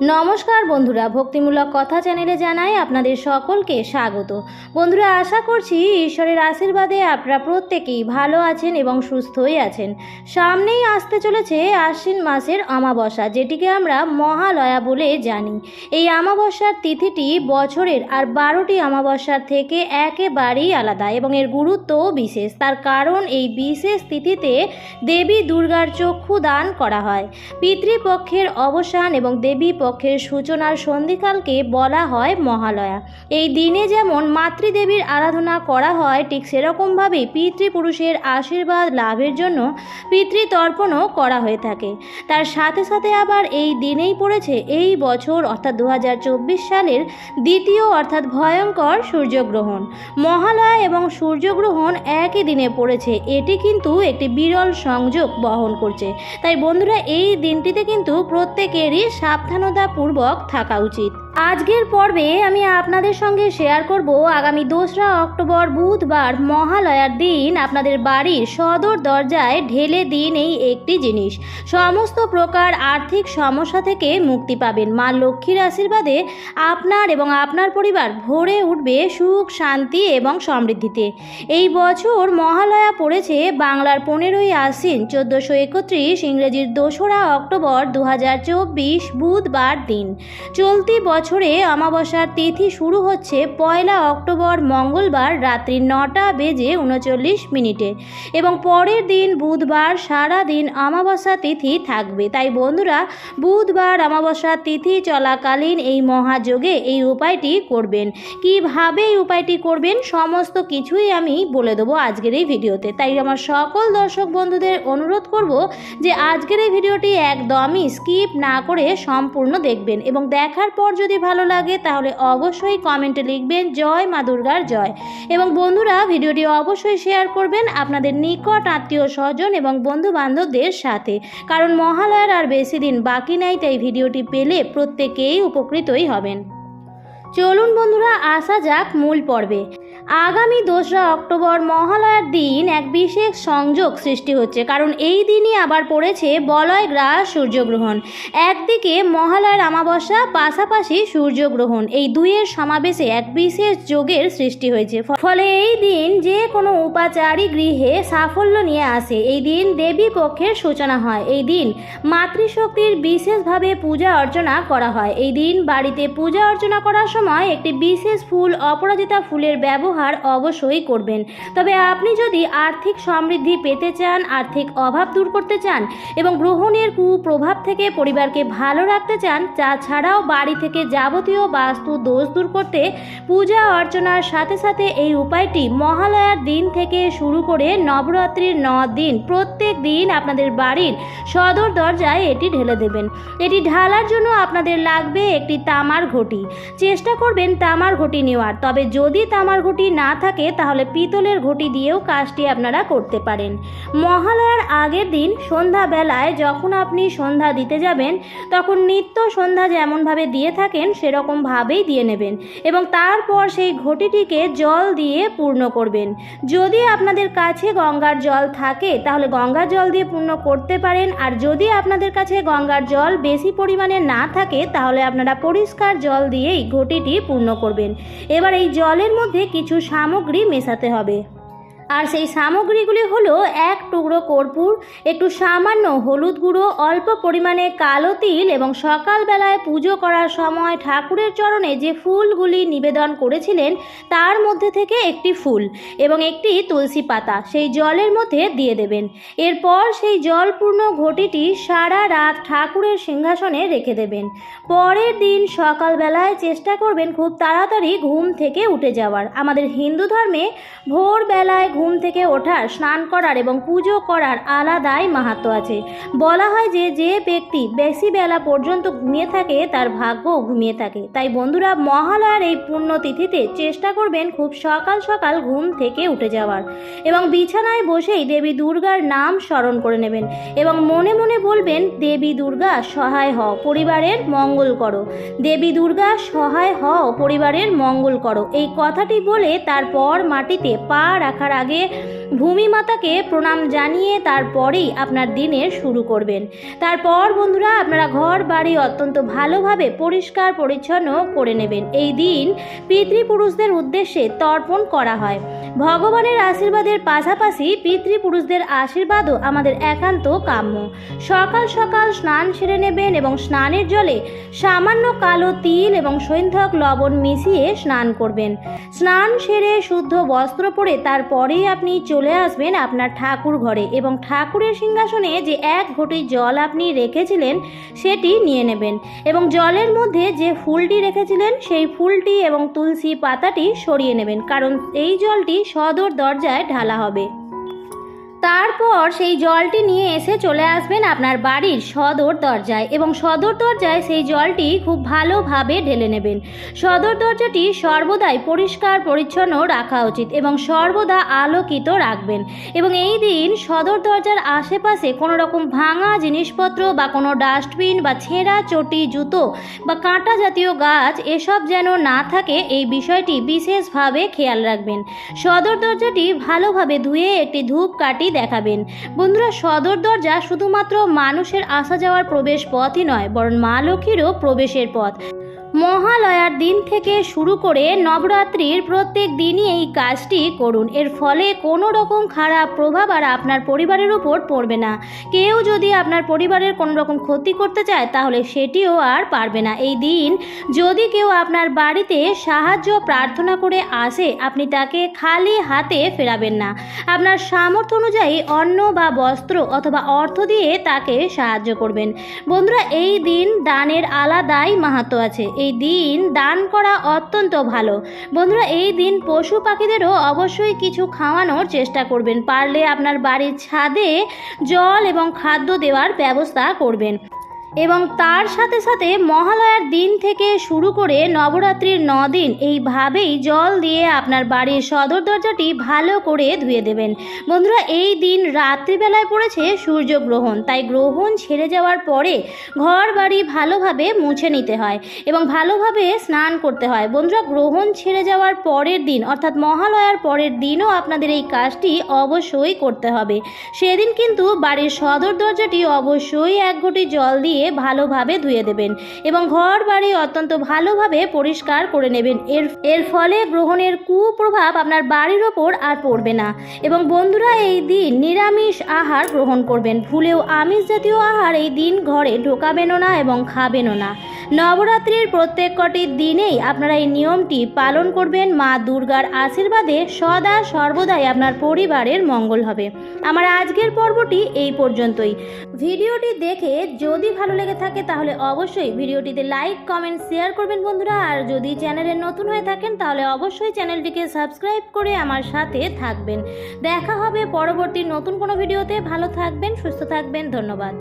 নমস্কার বন্ধুরা, ভক্তিমূলক কথা চ্যানেলে জানাই আপনাদের সকলকে স্বাগত। বন্ধুরা, আশা করছি ঈশ্বরের আশীর্বাদে আপনারা প্রত্যেকেই ভালো আছেন এবং সুস্থই আছেন। সামনেই আসতে চলেছে আশ্বিন মাসের অমাবস্যা, যেটিকে আমরা মহালয়া বলে জানি। এই অমাবস্যার তিথিটি বছরের আর বারোটি অমাবস্যার থেকে একেবারেই আলাদা এবং এর গুরুত্বও বিশেষ। তার কারণ এই বিশেষ তিথিতে দেবী দুর্গার চক্ষু দান করা হয়। পিতৃপক্ষের অবসান এবং দেবী পক্ষের সূচনার সন্ধিকালকে বলা হয় মহালয়া। এই দিনে যেমন মাতৃদেবীর আরাধনা করা হয়, ঠিক সেরকমভাবেই পিতৃপুরুষের আশীর্বাদ লাভের জন্য পিতৃতর্পণও করা হয়ে থাকে। তার সাথে সাথে আবার এই দিনেই পড়েছে এই বছর, অর্থাৎ দু হাজার চব্বিশ সালের দ্বিতীয়, অর্থাৎ ভয়ঙ্কর সূর্যগ্রহণ। মহালয়া এবং সূর্যগ্রহণ একই দিনে পড়েছে, এটি কিন্তু একটি বিরল সংযোগ বহন করছে। তাই বন্ধুরা, এই দিনটিতে কিন্তু প্রত্যেকেরই সাবধানতাপূর্বক থাকা উচিত। আজকের পর্বে আমি আপনাদের সঙ্গে শেয়ার করব আগামী দোসরা অক্টোবর বুধবার মহালয়ার দিন আপনাদের বাড়ির সদর দরজায় ঢেলে দিন এই একটি জিনিস। সমস্ত প্রকার আর্থিক সমস্যা থেকে মুক্তি পাবেন। মা লক্ষ্মীর আশীর্বাদে আপনার এবং আপনার পরিবার ভরে উঠবে সুখ, শান্তি এবং সমৃদ্ধিতে। এই বছর মহালয়া পড়েছে বাংলার পনেরোই আশ্বিন, চোদ্দোশো একত্রিশ ইংরেজির দোসরা অক্টোবর দু হাজার চব্বিশ বুধবার দিন। চলতি বছরে অমাবস্যার তিথি শুরু হচ্ছে পয়লা অক্টোবর মঙ্গলবার রাত্রি নটা বেজে উনচল্লিশ মিনিটে এবং পরের দিন বুধবার সারা দিন অমাবস্যা তিথি থাকবে। তাই বন্ধুরা, বুধবার অমাবস্যা তিথি চলাকালীন এই মহাযোগে এই উপায়টি করবেন। কীভাবে এই উপায়টি করবেন সমস্ত কিছুই আমি বলে দেবো আজকের এই ভিডিওতে। তাই আমার সকল দর্শক বন্ধুদের অনুরোধ করব যে আজকের এই ভিডিওটি একদমই স্কিপ না করে সম্পূর্ণ দেখবেন এবং দেখার পর যদি ভালো লাগে, তাহলে অবশ্যই কমেন্টে লিখবেন, জয় মা দুর্গার জয়। এবং বন্ধুরা, ভিডিওটি অবশ্যই শেয়ার করবেন আপনাদের নিকট আত্মীয় স্বজন এবং বন্ধু বান্ধবদের সাথে। কারণ মহালয়ার আর বেশি দিন বাকি নাই, তাই ভিডিওটি পেলে প্রত্যেকেই উপকৃতই হবেন। চলুন বন্ধুরা, আসা যাক মূল পর্বে। আগামী দোসরা অক্টোবর মহালয়ার দিন এক বিশেষ সংযোগ সৃষ্টি হচ্ছে, কারণ এই দিনই আবার পড়েছে বলয় গ্রাস সূর্যগ্রহণ। একদিকে মহালয়ার অমাবস্যা, পাশাপাশি সূর্যগ্রহণ। এই দুইয়ের সমাবেশে এক বিশেষ যোগের সৃষ্টি হয়েছে। ফলে এই দিন যে কোনো উপাচারী গৃহে সাফল্য নিয়ে আসে। এই দিন দেবী পক্ষের সূচনা হয়। এই দিন মাতৃশক্তির বিশেষভাবে পূজা অর্চনা করা হয়। এই দিন বাড়িতে পূজা অর্চনা করার সময় একটি বিশেষ ফুল, অপরাজিতা ফুলের ব্যবহার অবশ্যই করবেন। তবে আপনি যদি আর্থিক সমৃদ্ধি পেতে চান, আর্থিক অভাব দূর করতে চান এবং গ্রহণের কুপ্রভাব থেকে পরিবারকে ভালো রাখতে চান, তাছাড়াও বাড়ি থেকে যাবতীয় বাস্তু দোষ দূর করতে পূজা অর্চনার সাথে সাথে এই উপায়টি মহালয়ার দিন থেকে শুরু করে নবরাত্রির ন দিন প্রত্যেক দিন আপনাদের বাড়ির সদর দরজায় এটি ঢেলে দেবেন। এটি ঢালার জন্য আপনাদের লাগবে একটি তামার ঘটি। চেষ্টা করবেন তামার ঘটি নেওয়ার। তবে যদি তামার ঘটি না থাকে, তাহলে পিতলের ঘটি দিয়েও কাজটি আপনারা করতে পারেন। মহালয়ার আগের দিন সন্ধ্যাবেলায় যখন আপনি সন্ধ্যা দিতে যাবেন, তখন নিত্য সন্ধ্যা যেমনভাবে দিয়ে থাকেন, সেরকমভাবেই দিয়ে নেবেন এবং তারপর সেই ঘটিটিকে জল দিয়ে পূর্ণ করবেন। যদি আপনাদের কাছে গঙ্গার জল থাকে, তাহলে গঙ্গার জল দিয়ে পূর্ণ করতে পারেন। আর যদি আপনাদের কাছে গঙ্গার জল বেশি পরিমাণে না থাকে, তাহলে আপনারা পরিষ্কার জল দিয়েই ঘটিটি পূর্ণ করবেন। এবার এই জলের মধ্যে কিছু সামগ্রী মেশাতে হবে। আর সেই সামগ্রীগুলি হলো এক টুকরো কর্পূর, একটু সামান্য হলুদ গুঁড়ো, অল্প পরিমাণে কালো তিল এবং সকালবেলায় পুজো করার সময় ঠাকুরের চরণে যে ফুলগুলি নিবেদন করেছিলেন তার মধ্যে থেকে একটি ফুল এবং একটি তুলসী পাতা সেই জলের মধ্যে দিয়ে দেবেন। এরপর সেই জলপূর্ণ ঘটিটি সারা রাত ঠাকুরের সিংহাসনে রেখে দেবেন। পরের দিন সকালবেলায় চেষ্টা করবেন খুব তাড়াতাড়ি ঘুম থেকে উঠে যাওয়ার। আমাদের হিন্দু ধর্মে ভোরবেলায় ঘুম থেকে ওঠার, স্নান করার এবং পুজো করার আলাদাই মাহাত্ম আছে। বলা হয় যে যে ব্যক্তি বেশি বেলা পর্যন্ত ঘুমিয়ে থাকে, তার ভাগ্য ঘুমিয়ে থাকে। তাই বন্ধুরা, মহালয়ার এই পুণ্যতিথিতে চেষ্টা করবেন খুব সকাল সকাল ঘুম থেকে উঠে যাওয়ার এবং বিছানায় বসেই দেবী দুর্গার নাম স্মরণ করে নেবেন এবং মনে মনে বলবেন, দেবী দুর্গা, সহায় হও, পরিবারের মঙ্গল করো। দেবী দুর্গা, সহায় হও, পরিবারের মঙ্গল করো। এই কথাটি বলে তারপর মাটিতে পা রাখার আগে আগে ভূমি মাতাকে প্রণাম জানিয়ে তারপরেই আপনার দিনের শুরু করবেন। তারপর বন্ধুরা আপনারা ঘর বাড়ি অত্যন্ত ভালোভাবে পরিষ্কার পরিচ্ছন্ন করে নেবেন। এই দিন পিতৃপুরুষদের উদ্দেশ্যে তর্পণ করা হয়। ভগবানের আশীর্বাদের পাশাপাশি পিতৃপুরুষদের আশীর্বাদও আমাদের একান্ত কাম্য। সকাল সকাল স্নান সেরে নেবেন এবং স্নানের জলে সামান্য কালো তিল এবং সৈন্ধক লবণ মিশিয়ে স্নান করবেন। স্নান সেরে শুদ্ধ বস্ত্র পরে তারপরেই আপনি চলে আসবেন আপনার ঠাকুর ঘরে এবং ঠাকুরের সিংহাসনে যে এক ঘটি জল আপনি রেখেছিলেন, সেটি নিয়ে নেবেন। এবং জলের মধ্যে যে ফুলটি রেখেছিলেন, সেই ফুলটি এবং তুলসী পাতাটি সরিয়ে নেবেন, কারণ এই জলটি সদর দরজায় ঢালা হবে। তারপর সেই জলটি নিয়ে এসে চলে আসবেন আপনার বাড়ির সদর দরজায় এবং সদর দরজায় সেই জলটি খুব ভালোভাবে ঢেলে নেবেন। সদর দরজাটি সর্বদাই পরিষ্কার, পরিচ্ছন্ন রাখা উচিত এবং সর্বদা আলোকিত রাখবেন এবং এই দিন সদর দরজার আশেপাশে কোনো রকম ভাঙা জিনিসপত্র বা কোনো ডাস্টবিন বা ছেঁড়া চটি, জুতো বা কাঁটা জাতীয় গাছ এসব যেন না থাকে এই বিষয়টি বিশেষভাবে খেয়াল রাখবেন। সদর দরজাটি ভালোভাবে ধুয়ে একটি ধূপ কাটি দেখাবেন। বন্ধুরা, সদর দরজা শুধুমাত্র মানুষের আসা যাওয়ার প্রবেশ পথই নয়, বরং মা লক্ষ্মীরও প্রবেশের পথ। মহালয়ার দিন থেকে শুরু করে নবরাত্রির প্রত্যেক দিনই এই কাজটি করুন। এর ফলে কোনো রকম খারাপ প্রভাব আর আপনার পরিবারের উপর পড়বে না। কেউ যদি আপনার পরিবারের কোনো রকম ক্ষতি করতে চায়, তাহলে সেটিও আর পারবে না। এই দিন যদি কেউ আপনার বাড়িতে সাহায্য প্রার্থনা করে আসে, আপনি তাকে খালি হাতে ফেরাবেন না। আপনার সামর্থ্য অনুযায়ী অন্ন বা বস্ত্র অথবা অর্থ দিয়ে তাকে সাহায্য করবেন। বন্ধুরা, এই দিন দানের আলাদাই মাহাত্ম আছে। এই দিন দান করা অত্যন্ত ভালো। বন্ধুরা, এই দিন পশু পাখিদেরও অবশ্যই কিছু খাওয়ানোর চেষ্টা করবেন। পারলে আপনার বাড়ির ছাদে জল এবং খাদ্য দেওয়ার ব্যবস্থা করবেন। এবং তার সাথে সাথে মহালয়ার দিন থেকে শুরু করে নবরাত্রির ন দিন এইভাবেই জল দিয়ে আপনার বাড়ির সদর দরজাটি ভালো করে ধুয়ে দেবেন। বন্ধুরা, এই দিন রাত্রিবেলায় পড়েছে সূর্যগ্রহণ, তাই গ্রহণ ছেড়ে যাওয়ার পরে ঘর বাড়ি ভালোভাবে মুছে নিতে হয় এবং ভালোভাবে স্নান করতে হয়। বন্ধুরা, গ্রহণ ছেড়ে যাওয়ার পরের দিন, অর্থাৎ মহালয়ার পরের দিনও আপনাদের এই কাজটি অবশ্যই করতে হবে। সেদিন কিন্তু বাড়ির সদর দরজাটি অবশ্যই এক ঘটি জল দিয়ে ভালোভাবে ধুয়ে দেবেন এবং ঘর বাড়ি অত্যন্ত ভালোভাবে পরিষ্কার করে নেবেন। এর এর ফলে গ্রহণের কুপ্রভাব আপনার বাড়ির ওপর আর পড়বে না এবং বন্ধুরা এই দিন নিরামিষ আহার গ্রহণ করবেন। ভুলেও আমিষ জাতীয় আহার এই দিন ঘরে ঢোকাবেনও না এবং খাবেনও না। নবরাত্রির প্রত্যেক কটি দিনেই আপনারা এই নিয়মটি পালন করবেন। মা দুর্গার আশীর্বাদে সদা সর্বদাই আপনার পরিবারের মঙ্গল হবে। আমার আজকের পর্বটি এই পর্যন্তই। ভিডিওটি দেখে যদি ভালো লেগে থাকে তাহলে অবশ্যই ভিডিওটিতে লাইক, কমেন্ট, শেয়ার করবেন বন্ধুরা। আর যদি চ্যানেলে নতুন হয়ে থাকেন তাহলে অবশ্যই চ্যানেলটিকে সাবস্ক্রাইব করে আমার সাথে থাকবেন। দেখা হবে পরবর্তী নতুন কোনো ভিডিওতে। ভালো থাকবেন, সুস্থ থাকবেন। ধন্যবাদ।